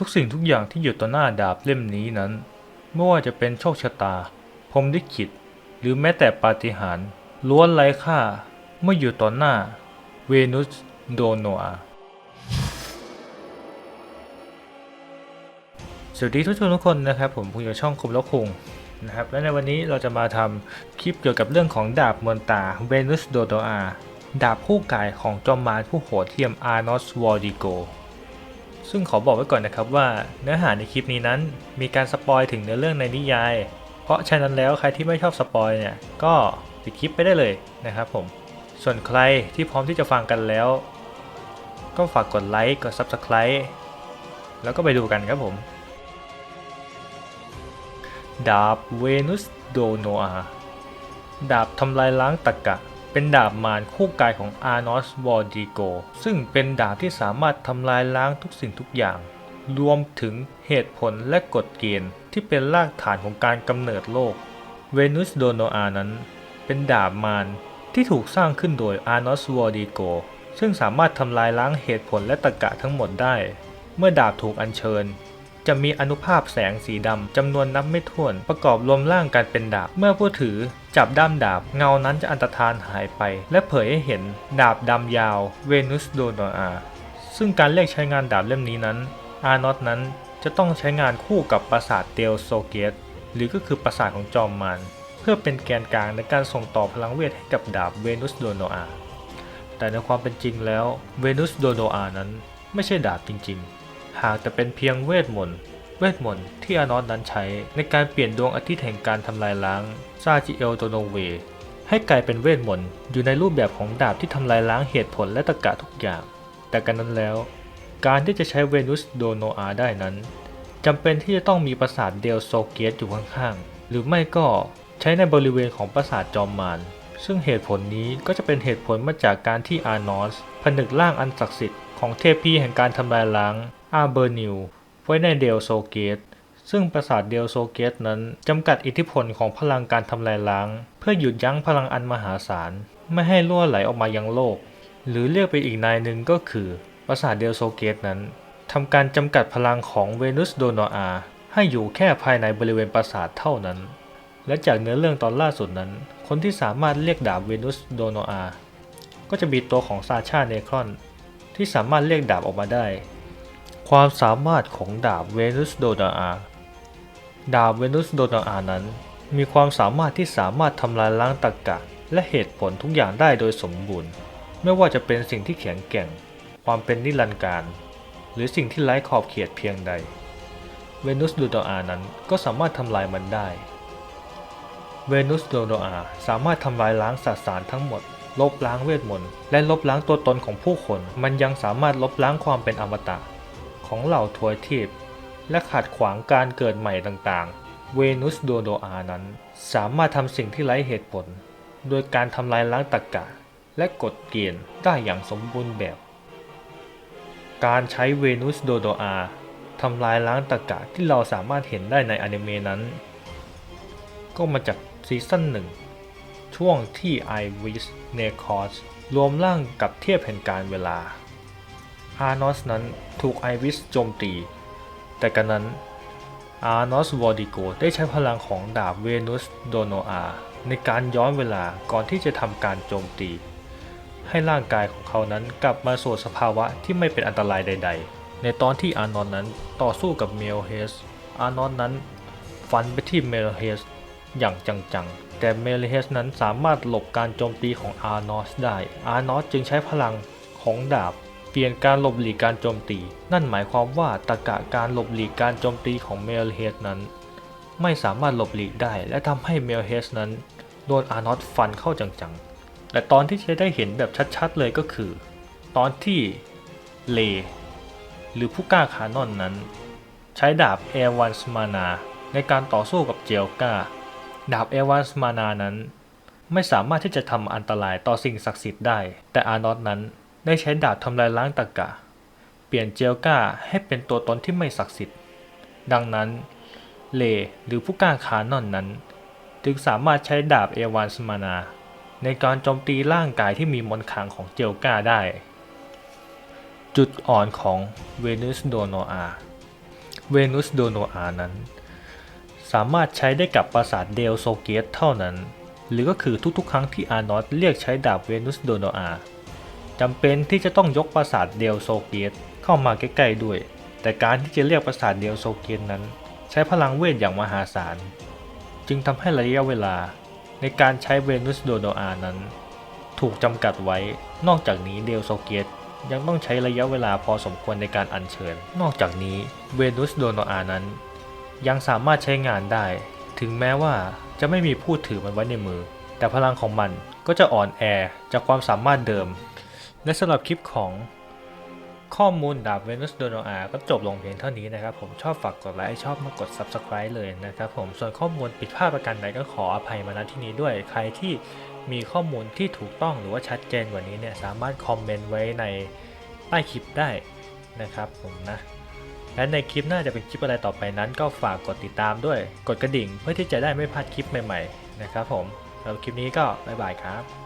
ทุกสิ่งทุกอย่างที่อยู่ต่อหน้าดาบเล่มนี้นั้น ไม่ว่าจะเป็นโชคชะตาพรมลิขิตหรือแม้แต่ปาฏิหาริย์ล้วนไร้ค่าเมื่ออยู่ต่อหน้าเวนุสโดโนอาสวัสดีทุกคนทุกคนนะครับ ผมผู้อยู่ช่องคุมแล้วคุงนะครับและในวันนี้เราจะมาทำคลิปเกี่ยวกับเรื่องของดาบมนตาเวนุสโดโ o อาดาบคู่กายของจอมมารผู้โหดเทียมอาร์นอสวอร์ดิโก ซึ่งขอบอกไว้ก่อนนะครับว่าเนื้อหาในคลิปนี้นั้น มีการสปอยถึงเนื้อเรื่องในนิยาย เพราะฉะนั้นแล้วใครที่ไม่ชอบสปอยเนี่ยก็ปิดคลิปไปได้เลยนะครับผม ส่วนใครที่พร้อมที่จะฟังกันแล้ว ก็ฝากกดไลค์กด Subscribe แล้วก็ไปดูกันครับผมดาบเวนุสโดโนอาดาบทำลายล้างตะกะ เป็นดาบมารคู่กายของอาร์นอสวอร์ดิโก ซึ่งเป็นดาบที่สามารถทำลายล้างทุกสิ่งทุกอย่าง รวมถึงเหตุผลและกฎเกณฑ์ที่เป็นรากฐานของการกำเนิดโลก เวนุสโดโนอานั้น เป็นดาบมารที่ถูกสร้างขึ้นโดยอาร์นอสวอร์ดิโก ซึ่งสามารถทำลายล้างเหตุผลและตรรกะทั้งหมดได้ เมื่อดาบถูกอัญเชิญจะมีอนุภาพแสงสีดำจำนวนนับไม่ถ้วนประกอบรวมร่างกันเป็นดาบ เมื่อผู้ถือ จับด้ามดาบ เงานั้นจะอันตรธานหายไป และเผยให้เห็นดาบดำยาวเวนุสโดนอา ซึ่งการเรียกใช้งานดาบเล่มนี้นั้น อาร์นอตนั้นจะต้องใช้งานคู่กับปราสาทเดลโซเกตหรือก็คือปราสาทของจอมมารเพื่อเป็นแกนกลางในการส่งต่อพลังเวทให้กับดาบเวนุสโดนอา แต่ในความเป็นจริงแล้วเวนุสโดโนอานั้นไม่ใช่ดาบจริงๆ หากแต่เป็นเพียงเวทมนต์ เวทมนต์ที่อานอสนั้นใช้ในการเปลี่ยนดวงอาทิตย์แห่งการทำลายล้างซาจิเอลโตโนเวให้กลายเป็นเวทมนต์อยู่ในรูปแบบของดาบที่ทำลายล้างเหตุผลและตรรกะทุกอย่าง แต่กันนั้นแล้ว การที่จะใช้เวนุสโดโนอาได้นั้นจำเป็นที่จะต้องมีปราสาทเดลโซเกตอยู่ข้างๆ หรือไม่ก็ใช้ในบริเวณของปราสาทจอมมารซึ่งเหตุผลนี้ก็จะเป็นเหตุผลมาจากการที่อาร์นอสผนึกร่างอันศักดิ์สิทธิ์ของเทพีแห่งการทำลายล้างอาเบอร์นิว ไว้ในเดลโซเกตซึ่งปราสาทเดลโซเกตนั้นจำกัดอิทธิพลของพลังการทำลายล้าง เพื่อหยุดยั้งพลังอันมหาศาล ไม่ให้ล่วไหลออกมายังโลก หรือเรียกไปอีกนายหนึ่งก็คือ ปราสาทเดลโซเกตนั้นทำการจำกัดพลังของเวนุสโดนอาให้อยู่แค่ภายในบริเวณปราสาทเท่านั้น และจากเนื้อเรื่องตอนล่าสุดนั้น คนที่สามารถเรียกดาบเวนุสโดนอาก็จะมีตัวของซาชาเนครอน ที่สามารถเรียกดาบออกมาได้ ความสามารถของดาบเวนุสโดนาอา ดาบเวนุสโดนาอานั้น มีความสามารถที่สามารถทำลายล้างตรรกะ และเหตุผลทุกอย่างได้โดยสมบูรณ์ ไม่ว่าจะเป็นสิ่งที่แข็งแกร่ง ความเป็นนิรันดร์การ หรือสิ่งที่ไร้ขอบเขตเพียงใด เวนุสโดนาอานั้นก็สามารถทำลายมันได้ เวนุสโดโนอาสามารถทำลายล้างสสารทั้งหมด ลบล้างเวทมนต์ และลบล้างตัวตนของผู้คน มันยังสามารถลบล้างความเป็นอมตะ ของเหล่าทวยเทพและขัดขวางการเกิดใหม่ต่างๆ เวนุสโดโดอานั้น สามารถทำสิ่งที่ไร้เหตุผล โดยการทำลายล้างตรรกะและกฎเกณฑ์ได้อย่างสมบูรณ์แบบ การใช้เวนุสโดโดอาทำลายล้างตรรกะที่เราสามารถเห็นได้ในอนิเมะนั้น ก็มาจากซีซั่นหนึ่งช่วงที่ไอวิสเนคอสรวมร่างกับเทียบแห่งการเวลา อาร์นอสนั้นถูกไอวิสโจมตี แต่กันนั้นอาร์นอสวอร์ดิโกได้ใช้พลังของดาบเวนุสโดโนอาในการย้อนเวลาก่อนที่จะทำการโจมตี ให้ร่างกายของเขานั้นกลับมาสู่สภาวะที่ไม่เป็นอันตรายใด ๆ ในตอนที่อาร์นอสนั้นต่อสู้กับเมลเฮส อาร์นอสนั้นฟันไปที่เมลเฮสอย่างจังๆ แต่เมลเฮสนั้นสามารถหลบการโจมตีของอาร์นอสได้ อาร์นอสจึงใช้พลังของดาบ ปลี่ยนการหลบหลีกการโจมตี นั่นหมายความว่าตรกะการหลบหลีกการโจมตีของเมลเฮสนั้น ไม่สามารถหลบหลีกได้และทำให้เมลเฮสนั้น โดนอาร์นอสฟันเข้าจังๆ แต่ตอนที่จะได้เห็นแบบชัดๆเลยก็คือ ตอนที่เล หรือผู้กล้าคานอนนั้น ใช้ดาบเอวันสมานาในการต่อสู้กับเจลกาดาบเอวันส์มานานั้น ไม่สามารถที่จะทำอันตรายต่อสิ่งศักดิ์สิทธิ์ได้ แต่อาร์นอตนั้น ได้ใช้ดาบทำลายล้างตะกะ เปลี่ยนเจลกาให้เป็นตัวตนที่ไม่ศักดิ์สิทธิ์ ดังนั้น เลหรือผู้กล้าขานอนนั้น จึงสามารถใช้ดาบเอวันสมานา ในการโจมตีร่างกายที่มีมนต์ขลังของเจลกาได้ จุดอ่อนของเวนุสโดโนอาเวนุสโดโนอานั้น สามารถใช้ได้กับปราสาทเดลโซเกตเท่านั้น หรือก็คือทุกๆ ครั้งที่อาร์นอตเรียกใช้ดาบเวนุสโดโนอา จำเป็นที่จะต้องยกปราสาทเดลโซเกตเข้ามาใกล้ๆด้วย แต่การที่จะเรียกปราสาทเดลโซเกตนั้น ใช้พลังเวทอย่างมหาศาล จึงทำให้ระยะเวลาในการใช้เวนุสโดโนอานั้น ถูกจำกัดไว้ นอกจากนี้เดลโซเกตยังต้องใช้ระยะเวลาพอสมควรในการอัญเชิญ นอกจากนี้เวนุสโดโนอานั้น ยังสามารถใช้งานได้ ถึงแม้ว่าจะไม่มีผู้ถือมันไว้ในมือ แต่พลังของมันก็จะอ่อนแอจากความสามารถเดิม และสำหรับคลิปของข้อมูลดาบเวนุสโดโนอาก็จบลงเพียงเท่านี้นะครับ ผมชอบฝากกดไลค์ชอบมากด Subscribe เลยนะครับผมส่วนข้อมูลผิดพลาดประการใดก็ขออภัยมาณที่นี้ด้วย ใครที่มีข้อมูลที่ถูกต้องหรือว่าชัดเจนกว่านี้เนี่ยสามารถคอมเมนต์ไว้ในใต้คลิปได้นะครับผมนะและในคลิปหน้าจะเป็นคลิปอะไรต่อไปนั้น ก็ฝากกดติดตามด้วย กดกระดิ่งเพื่อที่จะได้ไม่พลาดคลิปใหม่ๆนะครับผมสำหรับคลิปนี้ก็บ๊ายบายครับ